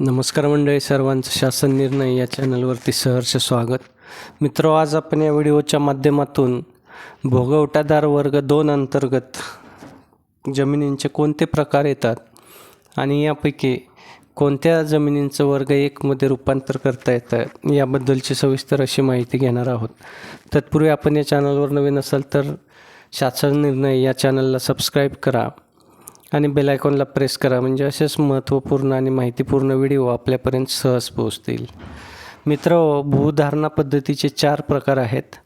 नमस्कार मंडळी सर्वांचं शासन निर्णय या चॅनलवरती सहर्ष स्वागत. मित्र आज आपण या व्हिडिओच्या माध्यमातून भोगवटादार वर्ग दोन अंतर्गत जमिनींचे कोणते प्रकार येतात आणि यापैकी कोणत्या जमिनींचं वर्ग एकमध्ये रूपांतर करता येतं याबद्दलची सविस्तर अशी माहिती घेणार आहोत. तत्पूर्वी आपण या चॅनलवर नवीन असाल तर शासन निर्णय या चॅनलला सबस्क्राईब करा. आणि बेल आयकॉनला प्रेस करा. म्हणजे असेच महत्त्वपूर्ण आणि माहितीपूर्ण व्हिडिओ आपल्यापर्यंत सहज पोहोचतील. मित्र भूधारणा पद्धतीचे चार प्रकार आहेत.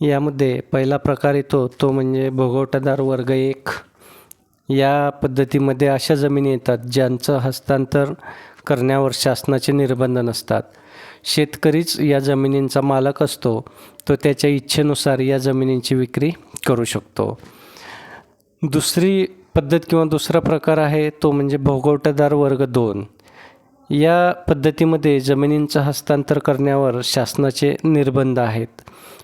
यामध्ये पहिला प्रकार येतो तो म्हणजे भोगवटादार वर्ग एक. या पद्धतीमध्ये अशा जमिनी येतात ज्यांचं हस्तांतर करण्यावर शासनाचे निर्बंध नसतात. शेतकरीच या जमिनींचा मालक असतो तो त्याच्या इच्छेनुसार या जमिनींची विक्री करू शकतो. दुसरी पद्धत किंवा दुसरा प्रकार आहे तो म्हणजे भोगवटादार वर्ग दोन. या पद्धतीमध्ये जमिनींचं हस्तांतर करण्यावर शासनाचे निर्बंध आहेत.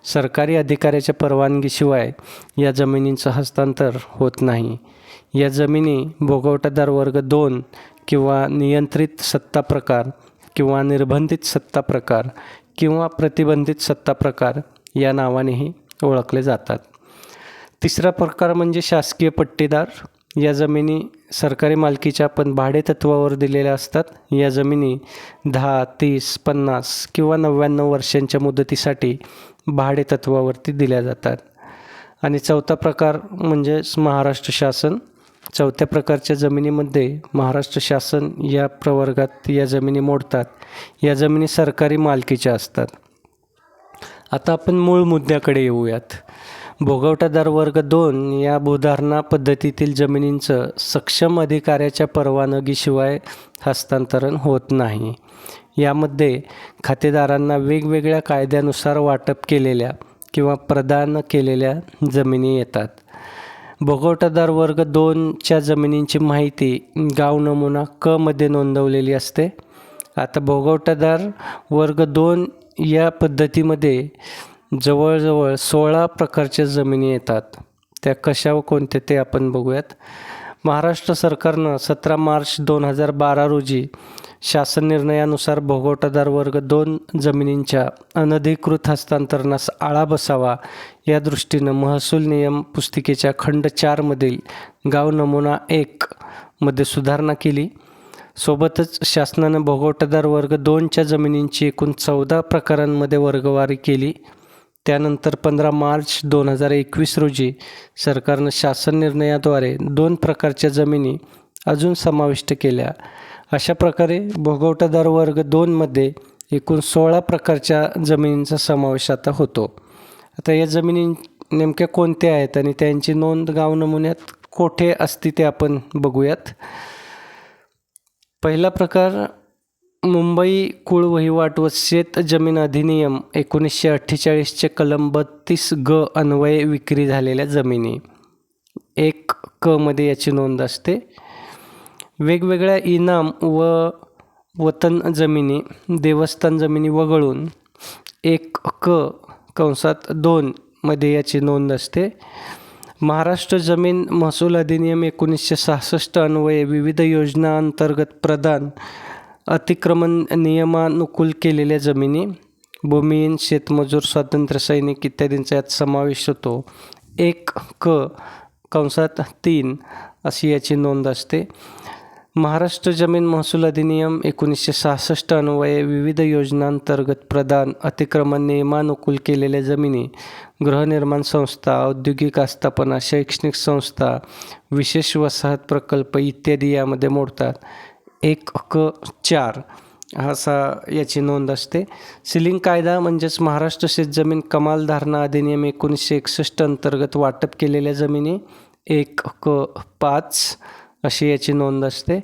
सरकारी अधिकाऱ्याच्या परवानगीशिवाय या जमिनींचं हस्तांतर होत नाही. या जमिनी भोगवटादार वर्ग दोन किंवा नियंत्रित सत्ता प्रकार किंवा निर्बंधित सत्ता प्रकार किंवा प्रतिबंधित सत्ता प्रकार या नावानेही ओळखले जातात. तिसरा प्रकार म्हणजे शासकीय पट्टेदार. या जमिनी सरकारी मालकीच्या पण भाडेतत्वावर दिलेल्या असतात. या जमिनी दहा तीस पन्नास किंवा नव्याण्णव वर्षांच्या मुदतीसाठी भाडेतत्वावरती दिल्या जातात. आणि चौथा प्रकार म्हणजेच महाराष्ट्र शासन. चौथ्या प्रकारच्या जमिनीमध्ये महाराष्ट्र शासन या प्रवर्गात या जमिनी मोडतात. या जमिनी सरकारी मालकीच्या असतात. आता आपण मूळ मुद्द्याकडे येऊयात. भोगवटादार वर्ग दोन या भूधारणा पद्धतीतील जमिनींचं सक्षम अधिकाऱ्याच्या परवानगीशिवाय हस्तांतरण होत नाही. यामध्ये खातेदारांना वेगवेगळ्या कायद्यानुसार वाटप केलेल्या किंवा प्रदान केलेल्या जमिनी येतात. भोगवटादार वर्ग दोनच्या जमिनींची माहिती गाव नमुना क मध्ये नोंदवलेली असते. आता भोगवटादार वर्ग दोन या पद्धतीमध्ये जवळजवळ सोळा प्रकारच्या जमिनी येतात. त्या कशा व कोणत्या ते आपण बघूयात. महाराष्ट्र सरकारनं सतरा मार्च दोन हजार बारा रोजी शासन निर्णयानुसार भोगवटादार वर्ग दोन जमिनींच्या अनधिकृत हस्तांतरणास आळा बसावा या दृष्टीनं महसूल नियम पुस्तिकेच्या खंड चारमधील गाव नमुना एक मध्ये सुधारणा केली. सोबतच शासनानं भोगवटादार वर्ग दोनच्या जमिनींची एकूण चौदा प्रकारांमध्ये वर्गवारी केली. त्यानंतर पंधरा मार्च दोन हजार एकवीस रोजी सरकारनं शासन निर्णयाद्वारे दोन प्रकारच्या जमिनी अजून समाविष्ट केल्या. अशा प्रकारे भोगवटादार वर्ग दोनमध्ये एकूण सोळा प्रकारच्या जमिनींचा समावेश आता होतो. आता या जमिनी नेमक्या कोणत्या आहेत आणि त्यांची नोंद गाव नमुन्यात कोठे असते ते आपण बघूयात. पहिला प्रकार मुंबई कुळ वहिवाट व शेत जमीन अधिनियम एकोणीसशे अठ्ठेचाळीसचे कलम बत्तीस ग अन्वये विक्री झालेल्या जमिनी. एक क मध्ये याची नोंद असते. वेगवेगळ्या इनाम व वतन जमिनी देवस्थान जमिनी वगळून एक क कंसात दोन मध्ये याची नोंद असते. महाराष्ट्र जमीन महसूल अधिनियम एकोणीसशे सहासष्ट अन्वये विविध योजनांतर्गत प्रदान अतिक्रमण नियमानुकूल केलेल्या जमिनी भूमिहीन शेतमजूर स्वातंत्र्य सैनिक इत्यादींचा यात समावेश होतो. एक क कंसात तीन अशी याची नोंद असते. महाराष्ट्र जमीन महसूल अधिनियम एकोणीसशे सहासष्ट अन्वये विविध योजनांतर्गत प्रदान अतिक्रमण नियमानुकूल केलेल्या जमिनी गृहनिर्माण संस्था औद्योगिक आस्थापना शैक्षणिक संस्था विशेष वसाहत प्रकल्प इत्यादी यामध्ये मोडतात. एक क चार असा याची नोंद असते. सिलिंग कायदा म्हणजेच महाराष्ट्र शेतजमीन कमाल धारणा अधिनियम एकोणीसशे एकसष्ट अंतर्गत वाटप केलेल्या जमिनी एक क पाच अशी याची नोंद असते.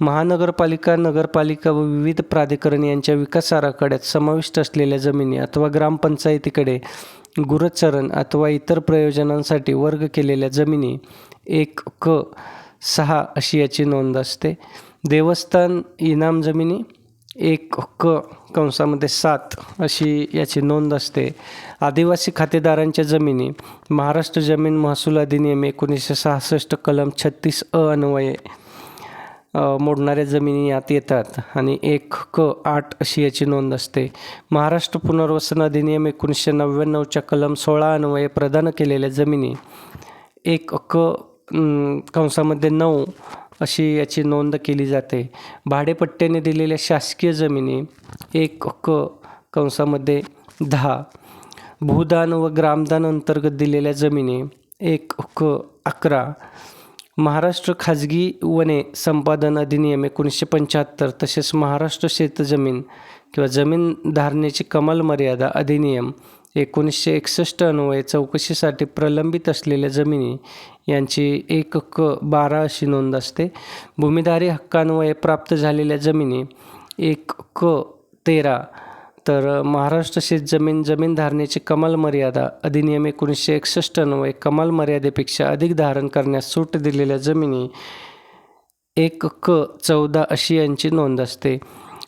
महानगरपालिका नगरपालिका व विविध प्राधिकरण यांच्या विकास आराखड्यात समाविष्ट असलेल्या जमिनी अथवा ग्रामपंचायतीकडे गुरचरण अथवा इतर प्रयोजनांसाठी वर्ग केलेल्या जमिनी एक क सहा अशी याची नोंद असते. देवस्थान इनाम जमिनी एक क कंसामध्ये सात अशी याची नोंद असते. आदिवासी खातेदारांच्या जमिनी महाराष्ट्र जमीन महसूल अधिनियम एकोणीसशे सहासष्ट कलम छत्तीस अ अन्वये मोडणाऱ्या जमिनी यात येतात आणि एक क आठ अशी याची नोंद असते. महाराष्ट्र पुनर्वसन अधिनियम एकोणीसशे नव्याण्णवच्या कलम सोळा अन्वये प्रदान केलेल्या जमिनी एक क कंसामध्ये नऊ अशी याची नोंद केली जाते. भाडेपट्ट्याने दिलेल्या शासकीय जमिनी एक क कंसामध्ये दहा. भूदान व ग्रामदान अंतर्गत दिलेल्या जमिनी एक क अकरा. महाराष्ट्र खाजगी वने संपादन अधिनियम एकोणीसशे पंच्याहत्तर तसेच महाराष्ट्र शेतजमीन किंवा जमीन धारणेची कमाल मर्यादा अधिनियम एकोणीसशे एकसष्ट अन्वये चौकशीसाठी प्रलंबित असलेल्या जमिनी यांची एक क बारा अशी नोंद असते. भूमिधारी हक्कान्वये प्राप्त झालेल्या जमिनी एक क तेरा. तर महाराष्ट्र शेतजमीन जमीन धारणेची कमाल मर्यादा अधिनियम एकोणीसशे एकसष्ट अन्वये कमाल मर्यादेपेक्षा अधिक धारण करण्यास सूट दिलेल्या जमिनी एक क चौदा अशी यांची नोंद असते.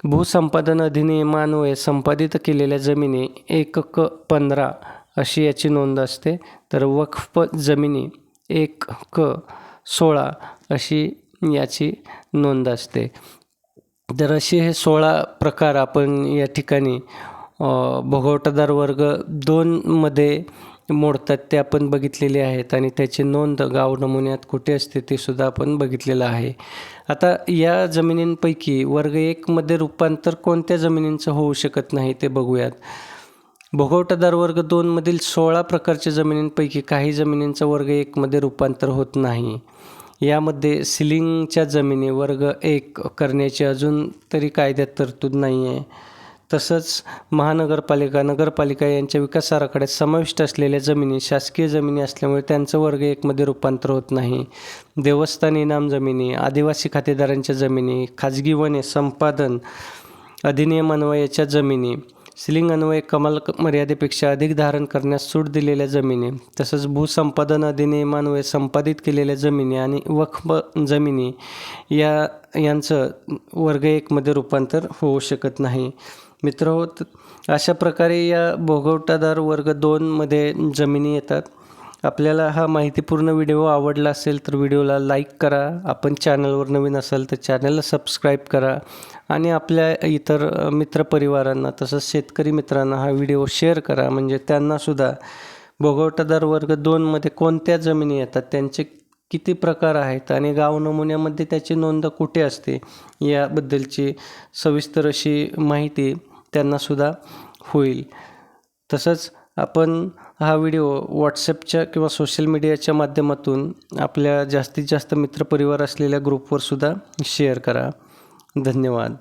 भूसंपादन अधिनियमान्वये संपादित केलेल्या जमिनी एक क पंधरा अशी याची नोंद असते. तर वक्फ जमिनी एक क सोळा अशी याची नोंद असते. तर असे हे सोळा प्रकार आपण या ठिकाणी भोगवटदार भोगवटादार वर्ग दोनमध्ये मोडतात ते आपण बघितलेले आहेत आणि त्याची नोंद गाव नमुन्यात कुठे असते ते सुद्धा आपण बघितलेलं आहे. आता या जमिनींपैकी वर्ग एकमध्ये रूपांतर कोणत्या जमिनींचं होऊ शकत नाही ते बघूयात. भोगवटादार वर्ग दोनमधील सोळा प्रकारच्या जमिनींपैकी काही जमिनींचं वर्ग एकमध्ये रूपांतर होत नाही. यामध्ये सिलिंगच्या जमिनी वर्ग एक करण्याची अजून तरी कायद्यात तरतूद नाही आहे तसंच महानगरपालिका नगरपालिका यांच्या विकास आराखड्यात समाविष्ट असलेल्या जमिनी शासकीय जमिनी असल्यामुळे त्यांचं वर्ग एकमध्ये रूपांतर होत नाही. देवस्थान इनाम जमिनी आदिवासी खातेदारांच्या जमिनी खाजगी वने संपादन अधिनियम अन्वयाच्या जमिनी सिलिंग अन्वय कमाल मर्यादेपेक्षा अधिक धारण करण्यास सूट दिलेल्या जमिनी तसंच भूसंपादन अधिनियमान्वये संपादित केलेल्या जमिनी आणि वक्फ जमिनी या यांचं वर्ग एकमध्ये रूपांतर होऊ शकत नाही. मित्र होत अशा प्रकारे या भोगवटादार वर्ग दोनमध्ये जमिनी येतात. आपल्याला हा माहितीपूर्ण व्हिडिओ आवडला असेल तर व्हिडिओला लाईक करा. आपण चॅनलवर नवीन असाल तर चॅनलला सबस्क्राईब करा. आणि आपल्या इतर मित्रपरिवारांना तसंच शेतकरी मित्रांना हा व्हिडिओ शेअर करा. म्हणजे त्यांनासुद्धा भोगवटादार वर्ग दोनमध्ये कोणत्या जमिनी येतात त्यांचे किती प्रकार आहेत आणि गाव नमुन्यामध्ये त्याची नोंद कुठे असते याबद्दलची सविस्तर अशी माहिती त्यांनासुद्धा होईल. तसंच आपण हा व्हिडिओ व्हॉट्सअपच्या किंवा सोशल मीडियाच्या माध्यमातून आपल्या जास्तीत जास्त मित्रपरिवार असलेल्या ग्रुपवरसुद्धा शेअर करा. धन्यवाद.